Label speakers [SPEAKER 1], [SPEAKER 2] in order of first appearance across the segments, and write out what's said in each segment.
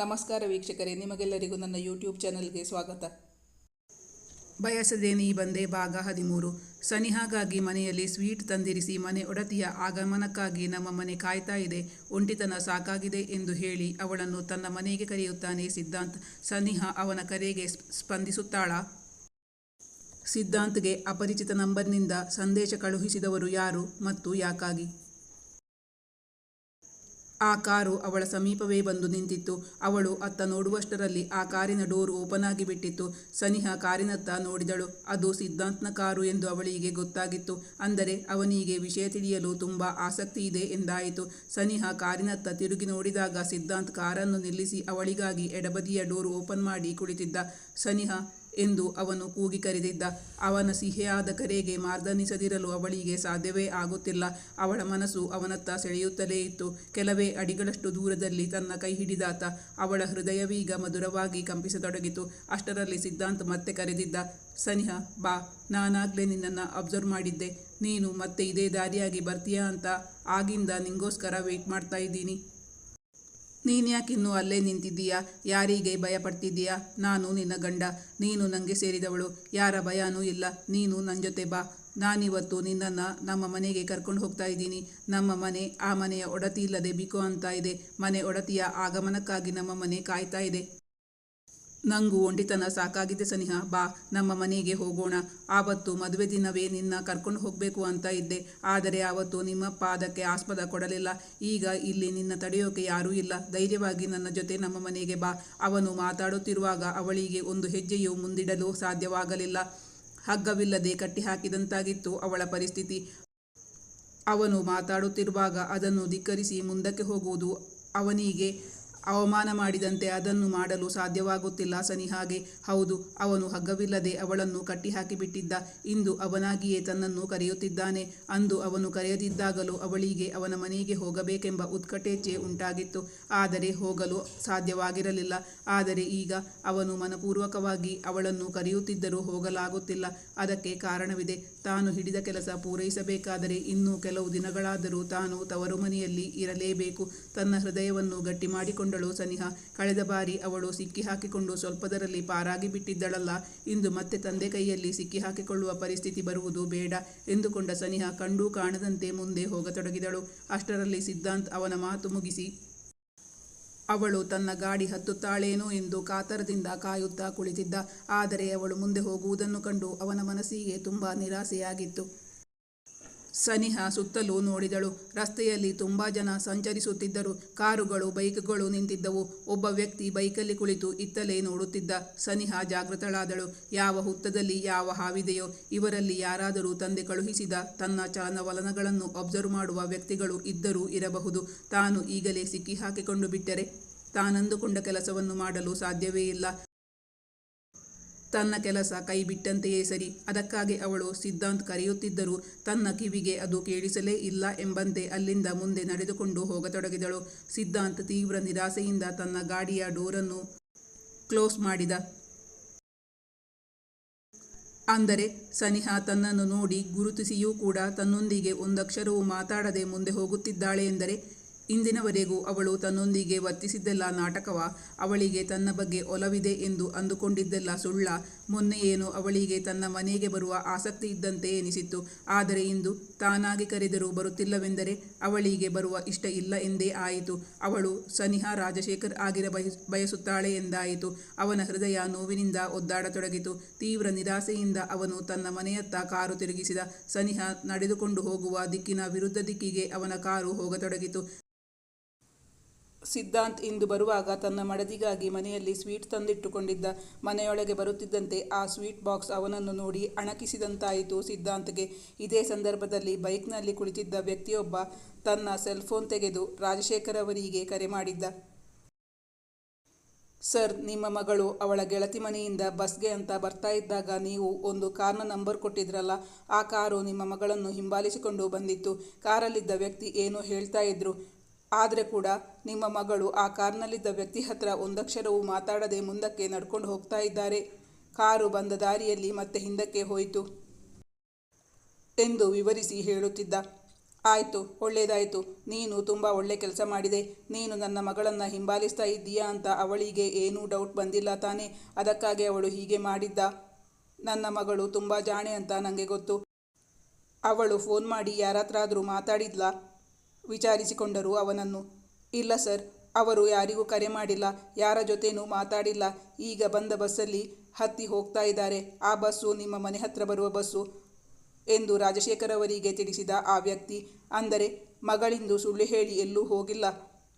[SPEAKER 1] ನಮಸ್ಕಾರ ವೀಕ್ಷಕರೇ, ನಿಮಗೆಲ್ಲರಿಗೂ ನನ್ನ ಯೂಟ್ಯೂಬ್ ಚಾನಲ್ಗೆ ಸ್ವಾಗತ. ಬಯಸದೇನಿ ಬಂದೆ ಭಾಗ ಹದಿಮೂರು. ಸನಿಹಾಗಾಗಿ ಮನೆಯಲ್ಲಿ ಸ್ವೀಟ್ ತಂದಿರಿಸಿ ಮನೆ ಒಡತಿಯ ಆಗಮನಕ್ಕಾಗಿ ನಮ್ಮ ಮನೆ ಕಾಯ್ತಾ ಇದೆ. ಒಂಟಿತನ ಸಾಕಾಗಿದೆ ಎಂದು ಹೇಳಿ ಅವಳನ್ನು ತನ್ನ ಮನೆಗೆ ಕರೆಯುತ್ತಾನೆ ಸಿದ್ಧಾಂತ್. ಸನಿಹಾ ಅವನ ಕರೆಗೆ ಸ್ಪಂದಿಸುತ್ತಾಳಾ. ಸಿದ್ಧಾಂತ್ಗೆ ಅಪರಿಚಿತ ನಂಬರ್ನಿಂದ ಸಂದೇಶ ಕಳುಹಿಸಿದವರು ಯಾರು ಮತ್ತು ಯಾಕಾಗಿ? ಆ ಕಾರು ಅವಳ ಸಮೀಪವೇ ಬಂದು ನಿಂತಿತ್ತು. ಅವಳು ಅತ್ತ ನೋಡುವಷ್ಟರಲ್ಲಿ ಆ ಕಾರಿನ ಡೋರ್ ಓಪನ್ ಆಗಿಬಿಟ್ಟಿತ್ತು ಸನಿಹ ಕಾರಿನತ್ತ ನೋಡಿದಳು. ಅದು ಸಿದ್ಧಾಂತ್ನ ಕಾರು ಎಂದು ಅವಳಿಗೆ ಗೊತ್ತಾಗಿತ್ತು. ಅಂದರೆ ಅವನಿಗೆ ವಿಷಯ ತಿಳಿಯಲು ತುಂಬ ಆಸಕ್ತಿ ಇದೆ ಎಂದಾಯಿತು. ಸನಿಹ ಕಾರಿನತ್ತ ತಿರುಗಿ ನೋಡಿದಾಗ ಸಿದ್ಧಾಂತ್ ಕಾರನ್ನು ನಿಲ್ಲಿಸಿ ಅವಳಿಗಾಗಿ ಎಡಬದಿಯ ಡೋರ್ ಓಪನ್ ಮಾಡಿ ಕುಳಿತಿದ್ದ. ಸನಿಹಾ ಎಂದು ಅವನು ಕೂಗಿ ಕರೆದಿದ್ದ. ಅವನ ಸಿಹಿಯಾದ ಕರೆಗೆ ಮಾರ್ದನಿಸದಿರಲು ಅವಳಿಗೆ ಸಾಧ್ಯವೇ ಆಗುತ್ತಿಲ್ಲ. ಅವಳ ಮನಸ್ಸು ಅವನತ್ತ ಸೆಳೆಯುತ್ತಲೇ ಇತ್ತು. ಕೆಲವೇ ಅಡಿಗಳಷ್ಟು ದೂರದಲ್ಲಿ ತನ್ನ ಕೈ ಹಿಡಿದಾತ ಅವಳ ಹೃದಯವೀಗ ಮಧುರವಾಗಿ ಕಂಪಿಸತೊಡಗಿತು. ಅಷ್ಟರಲ್ಲಿ ಸಿದ್ಧಾಂತ್ ಮತ್ತೆ ಕರೆದಿದ್ದ, ಸನಿಹ, ಬಾ. ನಾನಾಗ್ಲೇ ನಿನ್ನನ್ನು ಅಬ್ಸರ್ವ್ ಮಾಡಿದ್ದೆ. ನೀನು ಮತ್ತೆ ಇದೇ ದಾರಿಯಾಗಿ ಬರ್ತೀಯಾ ಅಂತ ಆಗಿಂದ ನಿಂಗೋಸ್ಕರ ವೆಯ್ಟ್ ಮಾಡ್ತಾ ಇದ್ದೀನಿ. ನೀನ್ಯಾಕಿನ್ನೂ ಅಲ್ಲೇ ನಿಂತಿದ್ದೀಯಾ? ಯಾರಿಗೆ ಭಯ ಪಡ್ತಿದ್ದೀಯಾ ನಾನು ನಿನ್ನ ಗಂಡ. ನೀನು ನನಗೆ ಸೇರಿದವಳು. ಯಾರ ಭಯನೂ ಇಲ್ಲ. ನೀನು ನನ್ನ ಜೊತೆ ಬಾ. ನಾನಿವತ್ತು ನಿನ್ನನ್ನು ನಮ್ಮ ಮನೆಗೆ ಕರ್ಕೊಂಡು ಹೋಗ್ತಾ ಇದ್ದೀನಿ. ನಮ್ಮ ಮನೆ, ಆ ಮನೆಯ ಒಡತಿ ಇಲ್ಲದೆ ಬಿಕೋ ಅಂತ ಇದೆ. ಮನೆ ಒಡತಿಯ ಆಗಮನಕ್ಕಾಗಿ ನಮ್ಮ ಮನೆ ಕಾಯ್ತಾ ಇದೆ. ನಂಗೂ ಒಂಟಿತನ ಸಾಕಾಗಿದೆ ಸನಿಹ, ಬಾ, ನಮ್ಮ ಮನೆಗೆ ಹೋಗೋಣ. ಆವತ್ತು ಮದುವೆ ದಿನವೇ ನಿನ್ನ ಕರ್ಕೊಂಡು ಹೋಗಬೇಕು ಅಂತ ಇದ್ದೆ. ಆದರೆ ಆವತ್ತು ನಿಮ್ಮಪ್ಪ ಅದಕ್ಕೆ ಆಸ್ಪದ ಕೊಡಲಿಲ್ಲ. ಈಗ ಇಲ್ಲಿ ನಿನ್ನ ತಡೆಯೋಕೆ ಯಾರೂ ಇಲ್ಲ. ಧೈರ್ಯವಾಗಿ ನನ್ನ ಜೊತೆ ನಮ್ಮ ಮನೆಗೆ ಬಾ. ಅವನು ಮಾತಾಡುತ್ತಿರುವಾಗ ಅವಳಿಗೆ ಒಂದು ಹೆಜ್ಜೆಯೂ ಮುಂದಿಡಲು ಸಾಧ್ಯವಾಗಲಿಲ್ಲ. ಹಗ್ಗವಿಲ್ಲದೆ ಕಟ್ಟಿಹಾಕಿದಂತಾಗಿತ್ತು ಅವಳ ಪರಿಸ್ಥಿತಿ. ಅವನು ಮಾತಾಡುತ್ತಿರುವಾಗ ಅದನ್ನು ಧಿಕ್ಕರಿಸಿ ಮುಂದಕ್ಕೆ ಹೋಗುವುದು ಅವನಿಗೆ ಅವಮಾನ ಮಾಡಿದಂತೆ ಅದನ್ನು ಮಾಡಲು ಸಾಧ್ಯವಾಗುತ್ತಿಲ್ಲ ಸನಿಹಾಗೆ ಹೌದು, ಅವನು ಹಗ್ಗವಿಲ್ಲದೆ ಅವಳನ್ನು ಕಟ್ಟಿಹಾಕಿಬಿಟ್ಟಿದ್ದ. ಇಂದು ಅವನಾಗಿಯೇ ತನ್ನನ್ನು ಕರೆಯುತ್ತಿದ್ದಾನೆ. ಅಂದು ಅವನು ಕರೆಯದಿದ್ದಾಗಲೂ ಅವಳಿಗೆ ಅವನ ಮನೆಗೆ ಹೋಗಬೇಕೆಂಬ ಉತ್ಕಟೇಚ್ಛೆ ಉಂಟಾಗಿತ್ತು. ಆದರೆ ಹೋಗಲು ಸಾಧ್ಯವಾಗಿರಲಿಲ್ಲ. ಆದರೆ ಈಗ ಅವನು ಮನಪೂರ್ವಕವಾಗಿ ಅವಳನ್ನು ಕರೆಯುತ್ತಿದ್ದರೂ ಹೋಗಲಾಗುತ್ತಿಲ್ಲ. ಅದಕ್ಕೆ ಕಾರಣವಿದೆ. ತಾನು ಹಿಡಿದ ಕೆಲಸ ಪೂರೈಸಬೇಕಾದರೆ ಇನ್ನೂ ಕೆಲವು ದಿನಗಳಾದರೂ ತಾನು ತವರು ಮನೆಯಲ್ಲಿ ಇರಲೇಬೇಕು. ತನ್ನ ಹೃದಯವನ್ನು ಗಟ್ಟಿ ಮಾಡಿಕೊಂಡಳು ಸನಿಹ. ಕಳೆದ ಬಾರಿ ಅವಳು ಸಿಕ್ಕಿ ಹಾಕಿಕೊಂಡು ಸ್ವಲ್ಪದರಲ್ಲಿ ಪಾರಾಗಿ ಬಿಟ್ಟಿದ್ದಳಲ್ಲ ಇಂದು ಮತ್ತೆ ತಂದೆ ಕೈಯಲ್ಲಿ ಸಿಕ್ಕಿ ಹಾಕಿಕೊಳ್ಳುವ ಪರಿಸ್ಥಿತಿ ಬರುವುದು ಬೇಡ ಎಂದುಕೊಂಡ ಸನಿಹ ಕಂಡೂ ಕಾಣದಂತೆ ಮುಂದೆ ಹೋಗತೊಡಗಿದಳು. ಅಷ್ಟರಲ್ಲಿ ಸಿದ್ಧಾಂತ್ ಅವನ ಮಾತು ಮುಗಿಸಿ, ಅವಳು ತನ್ನ ಗಾಡಿ ಹತ್ತುತ್ತಾಳೇನೋ ಎಂದು ಕಾತರದಿಂದ ಕಾಯುತ್ತಾ ಕುಳಿತಿದ್ದ. ಆದರೆ ಅವಳು ಮುಂದೆ ಹೋಗುವುದನ್ನು ಕಂಡು ಅವನ ಮನಸ್ಸಿಗೆ ತುಂಬ ನಿರಾಸೆಯಾಗಿತ್ತು. ಸನಿಹಾ ಸುತ್ತಲೂ ನೋಡಿದಳು. ರಸ್ತೆಯಲ್ಲಿ ತುಂಬ ಜನ ಸಂಚರಿಸುತ್ತಿದ್ದರು. ಕಾರುಗಳು, ಬೈಕ್ಗಳು ನಿಂತಿದ್ದವು. ಒಬ್ಬ ವ್ಯಕ್ತಿ ಬೈಕಲ್ಲಿ ಕುಳಿತು ಇತ್ತಲೇ ನೋಡುತ್ತಿದ್ದ ಸನಿಹ ಜಾಗೃತಳಾದಳು. ಯಾವ ಹುತ್ತದಲ್ಲಿ ಯಾವ ಹಾವಿದೆಯೋ, ಇವರಲ್ಲಿ ಯಾರಾದರೂ ತಂದೆ ಕಳುಹಿಸಿದ ತನ್ನ ಚಲನವಲನಗಳನ್ನು ಅಬ್ಸರ್ವ್ ಮಾಡುವ ವ್ಯಕ್ತಿಗಳು ಇದ್ದರೂ ಇರಬಹುದು. ತಾನು ಈಗಲೇ ಸಿಕ್ಕಿ ಹಾಕಿಕೊಂಡು ಬಿಟ್ಟರೆ ತಾನಂದುಕೊಂಡ ಕೆಲಸವನ್ನು ಮಾಡಲು ಸಾಧ್ಯವೇ ಇಲ್ಲ. ತನ್ನ ಕೆಲಸ ಕೈ ಬಿಟ್ಟಂತೆಯೇ ಸರಿ. ಅದಕ್ಕಾಗಿ ಅವಳು ಸಿದ್ಧಾಂತ್ ಕರೆಯುತ್ತಿದ್ದರೂ ತನ್ನ ಕಿವಿಗೆ ಅದು ಕೇಳಿಸಲೇ ಇಲ್ಲ ಎಂಬಂತೆ ಅಲ್ಲಿಂದ ಮುಂದೆ ನಡೆದುಕೊಂಡು ಹೋಗತೊಡಗಿದಳು. ಸಿದ್ಧಾಂತ್ ತೀವ್ರ ನಿರಾಸೆಯಿಂದ ತನ್ನ ಗಾಡಿಯ ಡೋರನ್ನು ಕ್ಲೋಸ್ ಮಾಡಿದ. ಅಂದರೆ ಸನಿಹಾ ತನ್ನನ್ನು ನೋಡಿ ಗುರುತಿಸಿಯೂ ಕೂಡ ತನ್ನೊಂದಿಗೆ ಒಂದಕ್ಷರವೂ ಮಾತಾಡದೆ ಮುಂದೆ ಹೋಗುತ್ತಿದ್ದಾಳೆ ಎಂದರೆ ಇಂದಿನವರೆಗೂ ಅವಳು ತನ್ನೊಂದಿಗೆ ವರ್ತಿಸಿದ್ದೆಲ್ಲ ನಾಟಕವ ಅವಳಿಗೆ ತನ್ನ ಬಗ್ಗೆ ಒಲವಿದೆ ಎಂದು ಅಂದುಕೊಂಡಿದ್ದೆಲ್ಲ ಸುಳ್ಳ, ಮೊನ್ನೆ ಏನು ಅವಳಿಗೆ ತನ್ನ ಮನೆಗೆ ಬರುವ ಆಸಕ್ತಿ ಇದ್ದಂತೆ ಎನಿಸಿತ್ತು. ಆದರೆ ಇಂದು ತಾನಾಗಿ ಕರೆದರೂ ಬರುತ್ತಿಲ್ಲವೆಂದರೆ ಅವಳಿಗೆ ಬರುವ ಇಷ್ಟ ಇಲ್ಲ ಎಂದೇ ಆಯಿತು. ಅವಳು ಸನಿಹಾ ರಾಜಶೇಖರ್ ಆಗಿರ ಬಯಸ್, ಬಯಸುತ್ತಾಳೆ ಎಂದಾಯಿತು. ಅವನ ಹೃದಯ ನೋವಿನಿಂದ ಒದ್ದಾಡತೊಡಗಿತು. ತೀವ್ರ ನಿರಾಸೆಯಿಂದ ಅವನು ತನ್ನ ಮನೆಯತ್ತ ಕಾರು ತಿರುಗಿಸಿದ. ಸನಿಹ ನಡೆದುಕೊಂಡು ಹೋಗುವ ದಿಕ್ಕಿನ ವಿರುದ್ಧ ದಿಕ್ಕಿಗೆ ಅವನ ಕಾರು ಹೋಗತೊಡಗಿತು. ಸಿದ್ಧಾಂತ್ ಇಂದು ಬರುವಾಗ ತನ್ನ ಮಡದಿಗಾಗಿ ಮನೆಯಲ್ಲಿ ಸ್ವೀಟ್ ತಂದಿಟ್ಟುಕೊಂಡಿದ್ದ ಮನೆಯೊಳಗೆ ಬರುತ್ತಿದ್ದಂತೆ ಆ ಸ್ವೀಟ್ ಬಾಕ್ಸ್ ಅವನನ್ನು ನೋಡಿ ಅಣಕಿಸಿದಂತಾಯಿತು ಸಿದ್ಧಾಂತ್ಗೆ. ಇದೇ ಸಂದರ್ಭದಲ್ಲಿ ಬೈಕ್ನಲ್ಲಿ ಕುಳಿತಿದ್ದ ವ್ಯಕ್ತಿಯೊಬ್ಬ ತನ್ನ ಸೆಲ್ಫೋನ್ ತೆಗೆದು ರಾಜಶೇಖರ್ ಅವರಿಗೆ ಕರೆ ಮಾಡಿದ್ದ. ಸರ್, ನಿಮ್ಮ ಮಗಳು ಅವಳ ಗೆಳತಿ ಮನೆಯಿಂದ ಬಸ್ಗೆ ಅಂತ ಬರ್ತಾ ಇದ್ದಾಗ ನೀವು ಒಂದು ಕಾರ್ನ ನಂಬರ್ ಕೊಟ್ಟಿದ್ರಲ್ಲ, ಆ ಕಾರು ನಿಮ್ಮ ಮಗಳನ್ನು ಹಿಂಬಾಲಿಸಿಕೊಂಡು ಬಂದಿತ್ತು. ಕಾರಲ್ಲಿದ್ದ ವ್ಯಕ್ತಿ ಏನೋ ಹೇಳ್ತಾ ಇದ್ರು? ಆದರೆ ಕೂಡ ನಿಮ್ಮ ಮಗಳು ಆ ಕಾರ್ನಲ್ಲಿದ್ದ ವ್ಯಕ್ತಿ ಹತ್ರ ಒಂದಕ್ಷರವೂ ಮಾತಾಡದೆ ಮುಂದಕ್ಕೆ ನಡ್ಕೊಂಡು ಹೋಗ್ತಾ ಇದ್ದಾರೆ. ಕಾರು ಬಂದ ದಾರಿಯಲ್ಲಿ ಮತ್ತೆ ಹಿಂದಕ್ಕೆ ಹೋಯಿತು ಎಂದು ವಿವರಿಸಿ ಹೇಳುತ್ತಿದ್ದ. ಆಯಿತು ಒಳ್ಳೆಯದಾಯಿತು ನೀನು ತುಂಬ ಒಳ್ಳೆ ಕೆಲಸ ಮಾಡಿದೆ. ನೀನು ನನ್ನ ಮಗಳನ್ನು ಹಿಂಬಾಲಿಸ್ತಾ ಇದ್ದೀಯಾ ಅಂತ ಅವಳಿಗೆ ಏನೂ ಡೌಟ್ ಬಂದಿಲ್ಲ ತಾನೇ. ಅದಕ್ಕಾಗಿ ಅವಳು ಹೀಗೆ ಮಾಡಿದ್ದ. ನನ್ನ ಮಗಳು ತುಂಬ ಜಾಣೆ ಅಂತ ನನಗೆ ಗೊತ್ತು. ಅವಳು ಫೋನ್ ಮಾಡಿ ಯಾರತ್ರಾದರೂ ಮಾತಾಡಿದ್ಲಾ? ವಿಚಾರಿಸಿಕೊಂಡರು ಅವನನ್ನು. ಇಲ್ಲ ಸರ್, ಅವರು ಯಾರಿಗೂ ಕರೆ ಮಾಡಿಲ್ಲ, ಯಾರ ಜೊತೆನೂ ಮಾತಾಡಿಲ್ಲ. ಈಗ ಬಂದ ಬಸ್ಸಲ್ಲಿ ಹತ್ತಿ ಹೋಗ್ತಾ ಇದ್ದಾರೆ. ಆ ಬಸ್ಸು ನಿಮ್ಮ ಮನೆ ಹತ್ರ ಬರುವ ಬಸ್ಸು ಎಂದು ರಾಜಶೇಖರ್ ಅವರಿಗೆ ತಿಳಿಸಿದ ಆ ವ್ಯಕ್ತಿ. ಅಂದರೆ ಮಗಳಿಂದು ಸುಳ್ಳು ಹೇಳಿ ಎಲ್ಲೂ ಹೋಗಿಲ್ಲ.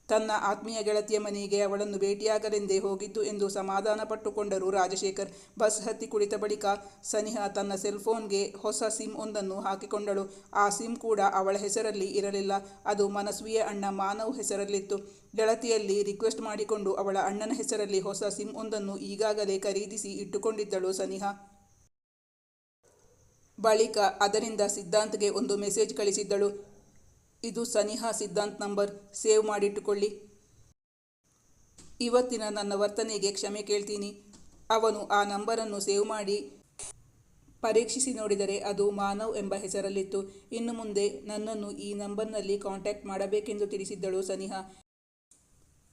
[SPEAKER 1] ತನ್ನ ಆತ್ಮೀಯ ಗೆಳತಿಯ ಮನೆಗೆ ಅವಳನ್ನು ಭೇಟಿಯಾಗಲೆಂದೇ ಹೋಗಿದ್ದು ಎಂದು ಸಮಾಧಾನ ಪಟ್ಟುಕೊಂಡರು ರಾಜಶೇಖರ್. ಬಸ್ ಹತ್ತಿ ಕುಳಿತ ಬಳಿಕ ಸನಿಹಾ ತನ್ನ ಸೆಲ್ಫೋನ್ಗೆ ಹೊಸ ಸಿಮ್ ಒಂದನ್ನು ಹಾಕಿಕೊಂಡಳು. ಆ ಸಿಮ್ ಕೂಡ ಅವಳ ಹೆಸರಲ್ಲಿ ಇರಲಿಲ್ಲ. ಅದು ಮನಸ್ವಿಯ ಅಣ್ಣ ಮಾನವ್ ಹೆಸರಲ್ಲಿತ್ತು. ಗೆಳತಿಯಲ್ಲಿ ರಿಕ್ವೆಸ್ಟ್ ಮಾಡಿಕೊಂಡು ಅವಳ ಅಣ್ಣನ ಹೆಸರಲ್ಲಿ ಹೊಸ ಸಿಮ್ ಒಂದನ್ನು ಈಗಾಗಲೇ ಖರೀದಿಸಿ ಇಟ್ಟುಕೊಂಡಿದ್ದಳು ಸನಿಹಾ. ಬಳಿಕ ಅದರಿಂದ ಸಿದ್ಧಾಂತ್ಗೆ ಒಂದು ಮೆಸೇಜ್ ಕಳಿಸಿದ್ದಳು. ಇದು ಸನಿಹಾ ಸಿದ್ಧಾಂತ್ ನಂಬರ್. ಸೇವ್ ಮಾಡಿಟ್ಟುಕೊಳ್ಳಿ. ಇವತ್ತಿನ ನನ್ನ ವರ್ತನೆಗೆ ಕ್ಷಮೆ ಕೇಳ್ತೀನಿ. ಅವನು ಆ ನಂಬರನ್ನು ಸೇವ್ ಮಾಡಿ ಪರೀಕ್ಷಿಸಿ ನೋಡಿದರೆ ಅದು ಮಾನವ್ ಎಂಬ ಹೆಸರಲ್ಲಿತ್ತು. ಇನ್ನು ಮುಂದೆ ನನ್ನನ್ನು ಈ ನಂಬರ್ನಲ್ಲಿ ಕಾಂಟ್ಯಾಕ್ಟ್ ಮಾಡಬೇಕೆಂದು ತಿಳಿಸಿದ್ದಳು ಸನಿಹಾ.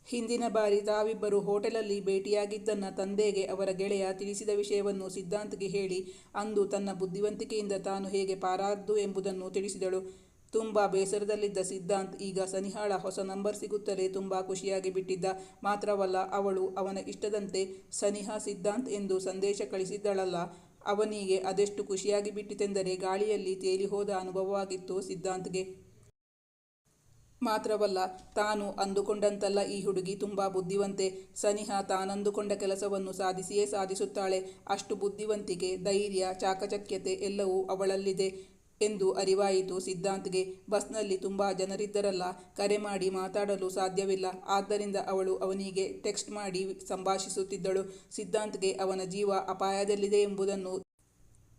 [SPEAKER 1] ಹಿಂದಿನ ಬಾರಿ ತಾವಿಬ್ಬರು ಹೋಟೆಲಲ್ಲಿ ಭೇಟಿಯಾಗಿದ್ದನ್ನ ತಂದೆಗೆ ಅವರ ಗೆಳೆಯ ತಿಳಿಸಿದ ವಿಷಯವನ್ನು ಸಿದ್ಧಾಂತ್ಗೆ ಹೇಳಿ, ಅಂದು ತನ್ನ ಬುದ್ಧಿವಂತಿಕೆಯಿಂದ ತಾನು ಹೇಗೆ ಪಾರಾದ್ದು ಎಂಬುದನ್ನು ತಿಳಿಸಿದಳು. ತುಂಬ ಬೇಸರದಲ್ಲಿದ್ದ ಸಿದ್ಧಾಂತ್ ಈಗ ಸನಿಹಾಳ ಹೊಸ ನಂಬರ್ ಸಿಗುತ್ತಲೇ ತುಂಬ ಖುಷಿಯಾಗಿ ಬಿಟ್ಟಿದ್ದ. ಮಾತ್ರವಲ್ಲ, ಅವಳು ಅವನ ಇಷ್ಟದಂತೆ ಸನಿಹಾ ಸಿದ್ಧಾಂತ್ ಎಂದು ಸಂದೇಶ ಕಳಿಸಿದ್ದಳಲ್ಲ. ಅವನಿಗೆ ಅದೆಷ್ಟು ಖುಷಿಯಾಗಿ ಬಿಟ್ಟಿತೆಂದರೆ ಗಾಳಿಯಲ್ಲಿ ತೇಲಿ ಹೋದ ಅನುಭವವಾಗಿತ್ತು ಸಿದ್ಧಾಂತ್ಗೆ. ಮಾತ್ರವಲ್ಲ, ತಾನು ಅಂದುಕೊಂಡಂತಲ್ಲ ಈ ಹುಡುಗಿ ತುಂಬ ಬುದ್ಧಿವಂತೆ. ಸನಿಹ ತಾನಂದುಕೊಂಡ ಕೆಲಸವನ್ನು ಸಾಧಿಸಿಯೇ ಸಾಧಿಸುತ್ತಾಳೆ. ಅಷ್ಟು ಬುದ್ಧಿವಂತಿಕೆ, ಧೈರ್ಯ, ಚಾಕಚಕ್ಯತೆ ಎಲ್ಲವೂ ಅವಳಲ್ಲಿದೆ. ಎಂದು ಅರಿವಾಯಿತು. ಸಿದ್ಧಾಂತ್ಗೆ ಬಸ್ನಲ್ಲಿ ತುಂಬ ಜನರಿದ್ದರಲ್ಲ, ಕರೆ ಮಾಡಿ ಮಾತಾಡಲು ಸಾಧ್ಯವಿಲ್ಲ. ಆದ್ದರಿಂದ ಅವಳು ಅವನಿಗೆ ಟೆಕ್ಸ್ಟ್ ಮಾಡಿ ಸಂಭಾಷಿಸುತ್ತಿದ್ದಳು. ಸಿದ್ಧಾಂತ್ಗೆ ಅವನ ಜೀವ ಅಪಾಯದಲ್ಲಿದೆ ಎಂಬುದನ್ನು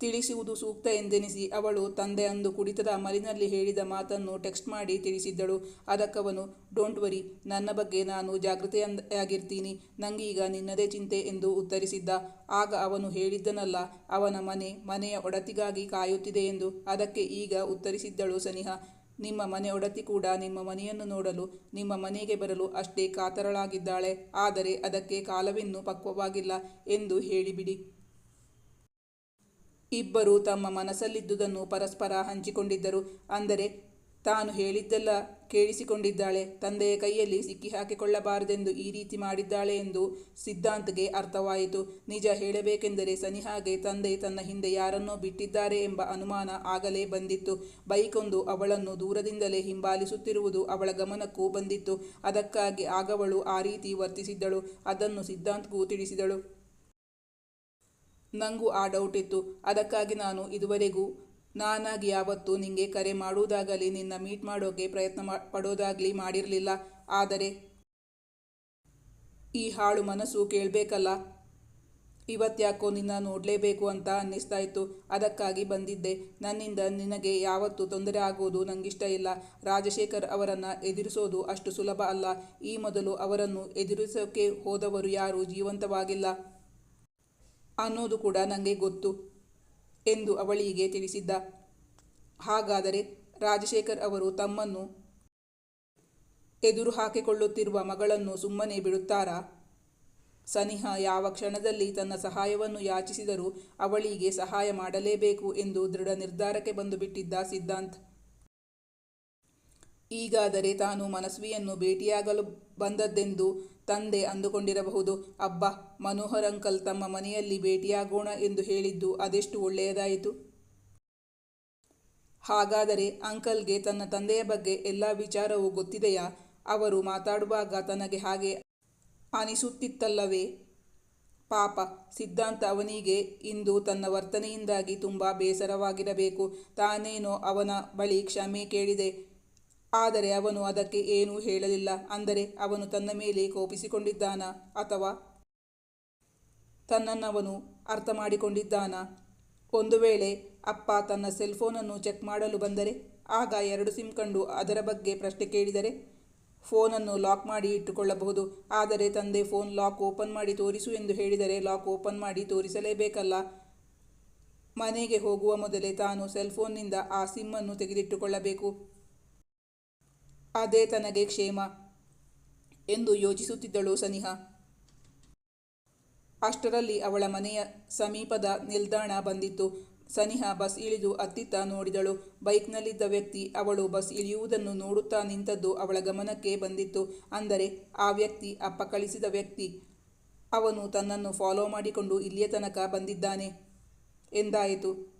[SPEAKER 1] ತಿಳಿಸುವುದು ಸೂಕ್ತ ಎಂದೆನಿಸಿ ಅವಳು ತಂದೆ ಅಂದು ಕುಡಿತದ ಅಮಲಿನಲ್ಲಿ ಹೇಳಿದ ಮಾತನ್ನು ಟೆಕ್ಸ್ಟ್ ಮಾಡಿ ತಿಳಿಸಿದ್ದಳು. ಅದಕ್ಕವನು, ಡೋಂಟ್ ವರಿ, ನನ್ನ ಬಗ್ಗೆ ನಾನು ಜಾಗೃತೆಯಾಗಿರ್ತೀನಿ. ನಂಗೀಗ ನಿನ್ನದೇ ಚಿಂತೆ ಎಂದು ಉತ್ತರಿಸಿದ್ದ. ಆಗ ಅವನು ಹೇಳಿದ್ದನಲ್ಲ, ಅವನ ಮನೆ, ಮನೆಯ ಒಡತಿಗಾಗಿ ಕಾಯುತ್ತಿದೆ ಎಂದು. ಅದಕ್ಕೆ ಈಗ ಉತ್ತರಿಸಿದ್ದಳು ಸನಿಹ, ನಿಮ್ಮ ಮನೆ ಒಡತಿ ಕೂಡ ನಿಮ್ಮ ಮನೆಯನ್ನು ನೋಡಲು, ನಿಮ್ಮ ಮನೆಗೆ ಬರಲು ಅಷ್ಟೇ ಕಾತರಳಾಗಿದ್ದಾಳೆ. ಆದರೆ ಅದಕ್ಕೆ ಕಾಲವಿನ್ನೂ ಪಕ್ವವಾಗಿಲ್ಲ ಎಂದು ಹೇಳಿಬಿಡಿ. ಇಬ್ಬರು ತಮ್ಮ ಮನಸ್ಸಲ್ಲಿದ್ದುದನ್ನು ಪರಸ್ಪರ ಹಂಚಿಕೊಂಡಿದ್ದರು. ಅಂದರೆ, ತಾನು ಹೇಳಿದ್ದೆಲ್ಲ ಕೇಳಿಸಿಕೊಂಡಿದ್ದಾಳೆ. ತಂದೆಯ ಕೈಯಲ್ಲಿ ಸಿಕ್ಕಿ ಹಾಕಿಕೊಳ್ಳಬಾರದೆಂದು ಈ ರೀತಿ ಮಾಡಿದ್ದಾಳೆ ಎಂದು ಸಿದ್ಧಾಂತ್ಗೆ ಅರ್ಥವಾಯಿತು. ನಿಜ ಹೇಳಬೇಕೆಂದರೆ ಸನಿಹಾಗೆ ತಂದೆ ತನ್ನ ಹಿಂದೆ ಯಾರನ್ನೋ ಬಿಟ್ಟಿದ್ದಾರೆ ಎಂಬ ಅನುಮಾನ ಆಗಲೇ ಬಂದಿತ್ತು. ಬೈಕೊಂದು ಅವಳನ್ನು ದೂರದಿಂದಲೇ ಹಿಂಬಾಲಿಸುತ್ತಿರುವುದು ಅವಳ ಗಮನಕ್ಕೂ ಬಂದಿತ್ತು. ಅದಕ್ಕಾಗಿ ಆಗವಳು ಆ ರೀತಿ ವರ್ತಿಸಿದ್ದಳು. ಅದನ್ನು ಸಿದ್ಧಾಂತ್ಗೂ ತಿಳಿಸಿದಳು. ನನಗೂ ಆ ಡೌಟ್ ಇತ್ತು. ಅದಕ್ಕಾಗಿ ನಾನು ಇದುವರೆಗೂ ನಾನಾಗಿ ಯಾವತ್ತೂ ನಿಂಗೆ ಕರೆ ಮಾಡುವುದಾಗಲಿ ನಿನ್ನ ಮೀಟ್ ಮಾಡೋಕೆ ಪ್ರಯತ್ನ ಪಡೋದಾಗಲಿ ಮಾಡಿರಲಿಲ್ಲ. ಆದರೆ ಈ ಹಾಳು ಮನಸ್ಸು ಕೇಳಬೇಕಲ್ಲ. ಇವತ್ತ್ಯಾಕೋ ನಿನ್ನ ನೋಡಲೇಬೇಕು ಅಂತ ಅನ್ನಿಸ್ತಾ ಇತ್ತು. ಅದಕ್ಕಾಗಿ ಬಂದಿದ್ದೆ. ನನ್ನಿಂದ ನಿನಗೆ ಯಾವತ್ತೂ ತೊಂದರೆ ಆಗುವುದು ನನಗಿಷ್ಟ ಇಲ್ಲ. ರಾಜಶೇಖರ್ ಅವರನ್ನು ಎದುರಿಸೋದು ಅಷ್ಟು ಸುಲಭ ಅಲ್ಲ. ಈ ಮೊದಲು ಅವರನ್ನು ಎದುರಿಸೋಕೆ ಹೋದವರು ಯಾರೂ ಜೀವಂತವಾಗಿಲ್ಲ. ಅನ್ನೋದು ಕೂಡ ನನಗೆ ಗೊತ್ತು ಎಂದು ಅವಳಿಗೆ ತಿಳಿಸಿದ್ದ. ಹಾಗಾದರೆ ರಾಜಶೇಖರ್ ಅವರು ತಮ್ಮನ್ನು ಎದುರು ಹಾಕಿಕೊಳ್ಳುತ್ತಿರುವ ಮಗಳನ್ನು ಸುಮ್ಮನೆ ಬಿಡುತ್ತಾರಾ? ಸನಿಹ ಯಾವ ಕ್ಷಣದಲ್ಲಿ ತನ್ನ ಸಹಾಯವನ್ನು ಯಾಚಿಸಿದರೂ ಅವಳಿಗೆ ಸಹಾಯ ಮಾಡಲೇಬೇಕು ಎಂದು ದೃಢ ನಿರ್ಧಾರಕ್ಕೆ ಬಂದು ಬಿಟ್ಟಿದ್ದ ಸಿದ್ಧಾಂತ್. ಈಗಾದರೆ ತಾನು ಮನಸ್ವಿಯನ್ನು ಭೇಟಿಯಾಗಲು ಬಂದದ್ದೆಂದು ತಂದೆ ಅಂದುಕೊಂಡಿರಬಹುದು. ಅಬ್ಬ, ಮನೋಹರ್ ಅಂಕಲ್ ತಮ್ಮ ಮನೆಯಲ್ಲಿ ಭೇಟಿಯಾಗೋಣ ಎಂದು ಹೇಳಿದ್ದು ಅದೆಷ್ಟು ಒಳ್ಳೆಯದಾಯಿತು? ಹಾಗಾದರೆ ಅಂಕಲ್ಗೆ ತನ್ನ ತಂದೆಯ ಬಗ್ಗೆ ಎಲ್ಲ ವಿಚಾರವೂ ಗೊತ್ತಿದೆಯಾ? ಅವರು ಮಾತಾಡುವಾಗ ತನಗೆ ಹಾಗೆ ಅನಿಸುತ್ತಿತ್ತಲ್ಲವೇ? ಪಾಪ, ಸಿದ್ಧಾಂತ ಅವನಿಗೆ ಇಂದು ತನ್ನ ವರ್ತನೆಯಿಂದಾಗಿ ತುಂಬ ಬೇಸರವಾಗಿರಬೇಕು. ತಾನೇನೋ ಅವನ ಬಳಿ ಕ್ಷಮೆ ಕೇಳಿದೆ. ಆದರೆ ಅವನು ಅದಕ್ಕೆ ಏನೂ ಹೇಳಲಿಲ್ಲ. ಅಂದರೆ ಅವನು ತನ್ನ ಮೇಲೆ ಕೋಪಿಸಿಕೊಂಡಿದ್ದಾನ ಅಥವಾ ತನ್ನನ್ನವನು ಅರ್ಥ ಮಾಡಿಕೊಂಡಿದ್ದಾನ ಒಂದು ವೇಳೆ ಅಪ್ಪ ತನ್ನ ಸೆಲ್ಫೋನನ್ನು ಚೆಕ್ ಮಾಡಲು ಬಂದರೆ, ಆಗ ಎರಡು ಸಿಮ್ ಕಂಡು ಅದರ ಬಗ್ಗೆ ಪ್ರಶ್ನೆ ಕೇಳಿದರೆ ಫೋನನ್ನು ಲಾಕ್ ಮಾಡಿ ಇಟ್ಟುಕೊಳ್ಳಬಹುದು. ಆದರೆ ತಂದೆ ಫೋನ್ ಲಾಕ್ ಓಪನ್ ಮಾಡಿ ತೋರಿಸು ಎಂದು ಹೇಳಿದರೆ ಲಾಕ್ ಓಪನ್ ಮಾಡಿ ತೋರಿಸಲೇಬೇಕಲ್ಲ. ಮನೆಗೆ ಹೋಗುವ ಮೊದಲೇ ತಾನು ಸೆಲ್ಫೋನ್ನಿಂದ ಆ ಸಿಮ್ಮನ್ನು ತೆಗೆದಿಟ್ಟುಕೊಳ್ಳಬೇಕು. ಅದೇ ತನಗೆ ಕ್ಷೇಮ ಎಂದು ಯೋಚಿಸುತ್ತಿದ್ದಳು ಸನಿಹ. ಅಷ್ಟರಲ್ಲಿ ಅವಳ ಮನೆಯ ಸಮೀಪದ ನಿಲ್ದಾಣ ಬಂದಿತ್ತು. ಸನಿಹ ಬಸ್ ಇಳಿದು ಅತ್ತಿತ್ತ ನೋಡಿದಳು. ಬೈಕ್ನಲ್ಲಿದ್ದ ವ್ಯಕ್ತಿ ಅವಳು ಬಸ್ ಇಳಿಯುವುದನ್ನು ನೋಡುತ್ತಾ ನಿಂತದ್ದು ಅವಳ ಗಮನಕ್ಕೆ ಬಂದಿತ್ತು. ಅಂದರೆ ಆ ವ್ಯಕ್ತಿ, ಅಪ್ಪ ಕಳಿಸಿದ ವ್ಯಕ್ತಿ. ಅವನು ತನ್ನನ್ನು ಫಾಲೋ ಮಾಡಿಕೊಂಡು ಇಲ್ಲಿಯ ತನಕ ಬಂದಿದ್ದಾನೆ ಎಂದಾಯಿತು.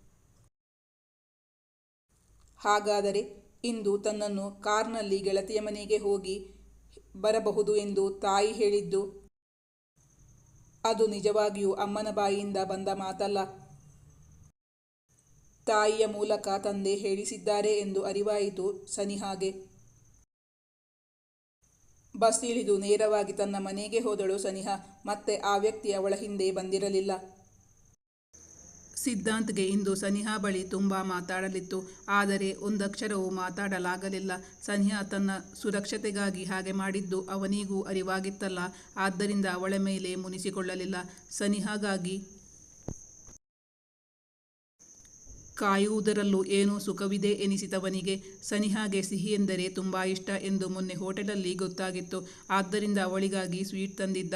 [SPEAKER 1] ಹಾಗಾದರೆ ಇಂದು ತನ್ನನ್ನು ಕಾರ್ನಲ್ಲಿ ಗೆಳತಿಯ ಮನೆಗೆ ಹೋಗಿ ಬರಬಹುದು ಎಂದು ತಾಯಿ ಹೇಳಿದ್ದು, ಅದು ನಿಜವಾಗಿಯೂ ಅಮ್ಮನ ಬಾಯಿಯಿಂದ ಬಂದ ಮಾತಲ್ಲ. ತಾಯಿಯ ಮೂಲಕ ತಂದೆ ಹೇಳಿಸಿದ್ದಾರೆ ಎಂದು ಅರಿವಾಯಿತು ಸನಿಹಾಗೆ ಬಸ್ ಇಳಿದು ನೇರವಾಗಿ ತನ್ನ ಮನೆಗೆ ಹೋದಳು ಸನಿಹಾ, ಮತ್ತೆ ಆ ವ್ಯಕ್ತಿ ಅವಳ ಹಿಂದೆ ಬಂದಿರಲಿಲ್ಲ. ಸಿದ್ಧಾಂತ್ಗೆ ಇಂದು ಸನಿಹಾ ಬಳಿ ತುಂಬ ಮಾತಾಡಲಿತ್ತು. ಆದರೆ ಒಂದಕ್ಷರವೂ ಮಾತಾಡಲಾಗಲಿಲ್ಲ. ಸನಿಹಾ ತನ್ನ ಸುರಕ್ಷತೆಗಾಗಿ ಹಾಗೆ ಮಾಡಿದ್ದು ಅವನಿಗೂ ಅರಿವಾಗಿತ್ತಲ್ಲ. ಆದ್ದರಿಂದ ಅವಳ ಮೇಲೆ ಮುನಿಸಿಕೊಳ್ಳಲಿಲ್ಲ. ಸನಿಹಾಗಾಗಿ ಕಾಯುವುದರಲ್ಲೂ ಏನೋ ಸುಖವಿದೆ ಎನಿಸಿತವನಿಗೆ ಸನಿಹಾಗೆ ಸಿಹಿ ಎಂದರೆ ತುಂಬ ಇಷ್ಟ ಎಂದು ಮೊನ್ನೆ ಹೋಟೆಲಲ್ಲಿ ಗೊತ್ತಾಗಿತ್ತು. ಆದ್ದರಿಂದ ಅವಳಿಗಾಗಿ ಸ್ವೀಟ್ ತಂದಿದ್ದ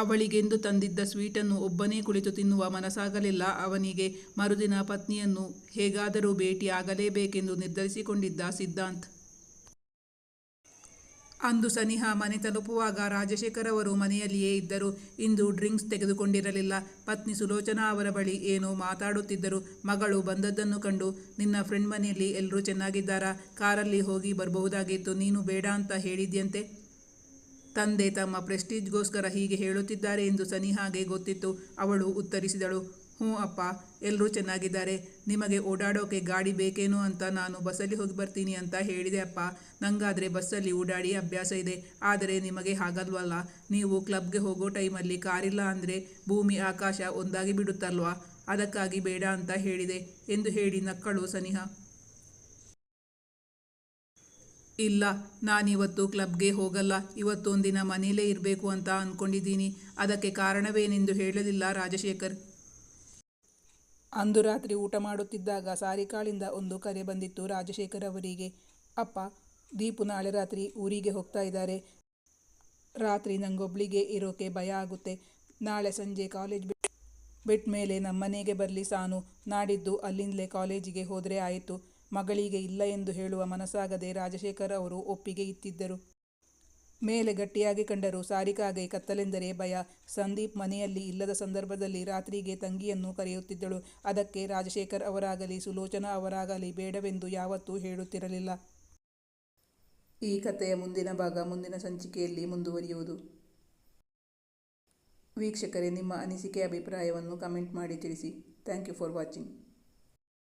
[SPEAKER 1] ಅವಳಿಗೆಂದು ತಂದಿದ್ದ ಸ್ವೀಟನ್ನು ಒಬ್ಬನೇ ಕುಳಿತು ತಿನ್ನುವ ಮನಸ್ಸಾಗಲಿಲ್ಲ. ಅವನಿಗೆ ಮರುದಿನ ಪತ್ನಿಯನ್ನು ಹೇಗಾದರೂ ಭೇಟಿ ಆಗಲೇಬೇಕೆಂದು ನಿರ್ಧರಿಸಿಕೊಂಡಿದ್ದ ಸಿದ್ಧಾಂತ್. ಅಂದು ಸನಿಹ ಮನೆ ತಲುಪುವಾಗ ರಾಜಶೇಖರ್ ಅವರು ಮನೆಯಲ್ಲಿಯೇ ಇದ್ದರು. ಇಂದು ಡ್ರಿಂಕ್ಸ್ ತೆಗೆದುಕೊಂಡಿರಲಿಲ್ಲ. ಪತ್ನಿ ಸುಲೋಚನಾ ಅವರ ಬಳಿ ಏನೋ ಮಾತಾಡುತ್ತಿದ್ದರು. ಮಗಳು ಬಂದದ್ದನ್ನು ಕಂಡು, ನಿನ್ನ ಫ್ರೆಂಡ್ ಮನೆಯಲ್ಲಿ ಎಲ್ಲರೂ ಚೆನ್ನಾಗಿದ್ದಾರಾ? ಕಾರಲ್ಲಿ ಹೋಗಿ ಬರಬಹುದಾಗಿತ್ತು. ನೀನು ಬೇಡ ಅಂತ ಹೇಳಿದ್ಯಂತೆ? ತಂದೆ ತಮ್ಮ ಪ್ರೆಸ್ಟೀಜ್ಗೋಸ್ಕರ ಹೀಗೆ ಹೇಳುತ್ತಿದ್ದಾರೆ ಎಂದು ಸನಿಹಾಗೆ ಗೊತ್ತಿತ್ತು. ಅವಳು ಉತ್ತರಿಸಿದಳು, ಹ್ಞೂ ಅಪ್ಪ ಎಲ್ಲರೂ ಚೆನ್ನಾಗಿದ್ದಾರೆ. ನಿಮಗೆ ಓಡಾಡೋಕೆ ಗಾಡಿ ಬೇಕೇನೋ ಅಂತ ನಾನು ಬಸ್ಸಲ್ಲಿ ಹೋಗಿ ಬರ್ತೀನಿ ಅಂತ ಹೇಳಿದೆ ಅಪ್ಪ. ನಂಗಾದರೆ ಬಸ್ಸಲ್ಲಿ ಓಡಾಡಿ ಅಭ್ಯಾಸ ಇದೆ. ಆದರೆ ನಿಮಗೆ ಹಾಗಲ್ವಲ್ಲ? ನೀವು ಕ್ಲಬ್ಗೆ ಹೋಗೋ ಟೈಮಲ್ಲಿ ಕಾರಿಲ್ಲ ಅಂದರೆ ಭೂಮಿ ಆಕಾಶ ಒಂದಾಗಿ ಬಿಡುತ್ತಲ್ವಾ? ಅದಕ್ಕಾಗಿ ಬೇಡ ಅಂತ ಹೇಳಿದೆ, ಎಂದು ಹೇಳಿ ನಕ್ಕಳು ಸನಿಹಾ. ಇಲ್ಲ, ನಾನಿವತ್ತು ಕ್ಲಬ್ಗೆ ಹೋಗಲ್ಲ, ಇವತ್ತೊಂದಿನ ಮನೇಲೇ ಇರಬೇಕು ಅಂತ ಅಂದ್ಕೊಂಡಿದ್ದೀನಿ ಅದಕ್ಕೆ ಕಾರಣವೇನೆಂದು ಹೇಳಲಿಲ್ಲ ರಾಜಶೇಖರ್. ಅಂದು ರಾತ್ರಿ ಊಟ ಮಾಡುತ್ತಿದ್ದಾಗ ಸಾರಿಕಾಳಿಂದ ಒಂದು ಕರೆ ಬಂದಿತ್ತು ರಾಜಶೇಖರ್ ಅವರಿಗೆ. ಅಪ್ಪ, ದೀಪು ನಾಳೆ ರಾತ್ರಿ ಊರಿಗೆ ಹೋಗ್ತಾ ಇದ್ದಾರೆ. ರಾತ್ರಿ ನಂಗೊಬ್ಳಿಗೆ ಇರೋಕೆ ಭಯ ಆಗುತ್ತೆ. ನಾಳೆ ಸಂಜೆ ಕಾಲೇಜ್ ಬಿಟ್ ಬಿಟ್ಟ ಮೇಲೆ ನಮ್ಮನೆಗೆ ಬರಲಿ ಸಾನು. ನಾಡಿದ್ದು ಅಲ್ಲಿಂದಲೇ ಕಾಲೇಜಿಗೆ ಹೋದರೆ ಆಯಿತು. ಮಗಳಿಗೆ ಇಲ್ಲ ಎಂದು ಹೇಳುವ ಮನಸ್ಸಾಗದೆ ರಾಜಶೇಖರ್ ಅವರು ಒಪ್ಪಿಗೆ ಇತ್ತಿದ್ದರು. ಮೇಲೆ ಗಟ್ಟಿಯಾಗಿ ಕಂಡರು ಸಾರಿಕಾಗೆ ಕತ್ತಲೆಂದರೆ ಭಯ. ಸಂದೀಪ್ ಮನೆಯಲ್ಲಿ ಇಲ್ಲದ ಸಂದರ್ಭದಲ್ಲಿ ರಾತ್ರಿಗೆ ತಂಗಿಯನ್ನು ಕರೆಯುತ್ತಿದ್ದಳು. ಅದಕ್ಕೆ ರಾಜಶೇಖರ್ ಅವರಾಗಲಿ, ಸುಲೋಚನಾ ಅವರಾಗಲಿ ಬೇಡವೆಂದು ಯಾವತ್ತೂ ಹೇಳುತ್ತಿರಲಿಲ್ಲ. ಈ ಕಥೆಯ ಮುಂದಿನ ಭಾಗ ಮುಂದಿನ ಸಂಚಿಕೆಯಲ್ಲಿ ಮುಂದುವರಿಯುವುದು. ವೀಕ್ಷಕರೇ, ನಿಮ್ಮ ಅನಿಸಿಕೆ, ಅಭಿಪ್ರಾಯವನ್ನು ಕಮೆಂಟ್ ಮಾಡಿ ತಿಳಿಸಿ. Thank you for watching.